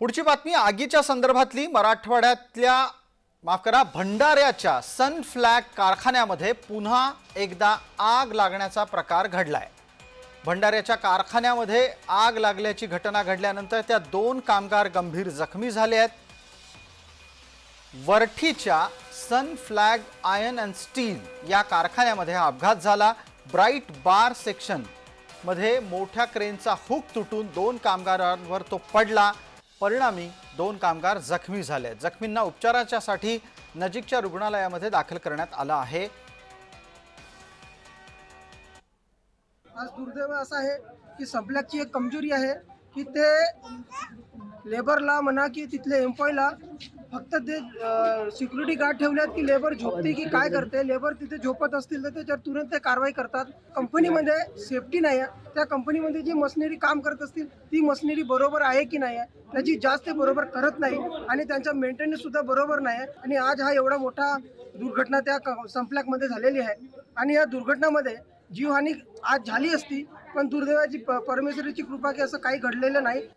पुढची बातमी आगीच्या संदर्भातली. मराठवाड्यातल्या माफ करा भंडाऱ्याच्या सन फ्लॅग कारखान्यामध्ये पुन्हा एकदा आग लागण्याचा प्रकार घडलाय. भंडाऱ्याच्या कारखान्यामध्ये आग लागल्याची घटना घडल्यानंतर त्या दोन कामगार गंभीर जखमी झाले आहेत. वरठीच्या Sun Flag Iron and Steel या कारखान्यामध्ये हा अपघात झाला. ब्राईट बार सेक्शनमध्ये मोठ्या क्रेनचा हुक तुटून दोन कामगारांवर तो पडला. परिणामी दोन कामगार जखमी झाले जखमींना उपचाराच्यासाठी नजीकच्या रुग्णालयामध्ये दाखल करण्यात आलं आहे. आज दुर्दैव असं आहे की संपल्याची एक कमजोरी आहे की ते लेबरला म्हणा की तिथले एम्प्लॉयला फक्त ते सिक्युरिटी गार्ड ठेवल्यात की लेबर झोपते की काय करते? लेबर तिथे झोपत असतील तर त्याच्यावर तुरंत ते कारवाई करतात. कंपनीमध्ये सेफ्टी नाही आहे त्या कंपनीमध्ये जी मशिनरी काम करत असतील ती मशिनरी बरोबर आहे की नाही आहे त्याची जास्त बरोबर करत नाही आणि त्यांचा मेंटेनन्ससुद्धा बरोबर नाही आहे आणि आज हा एवढा मोठा दुर्घटना त्या संपल्यामध्ये झालेली आहे. आणि या दुर्घटनामध्ये जीवहानी आज झाली असती पण दुर्दैवाची प- परमेश्वरीची कृपा की असं काही घडलेलं नाही.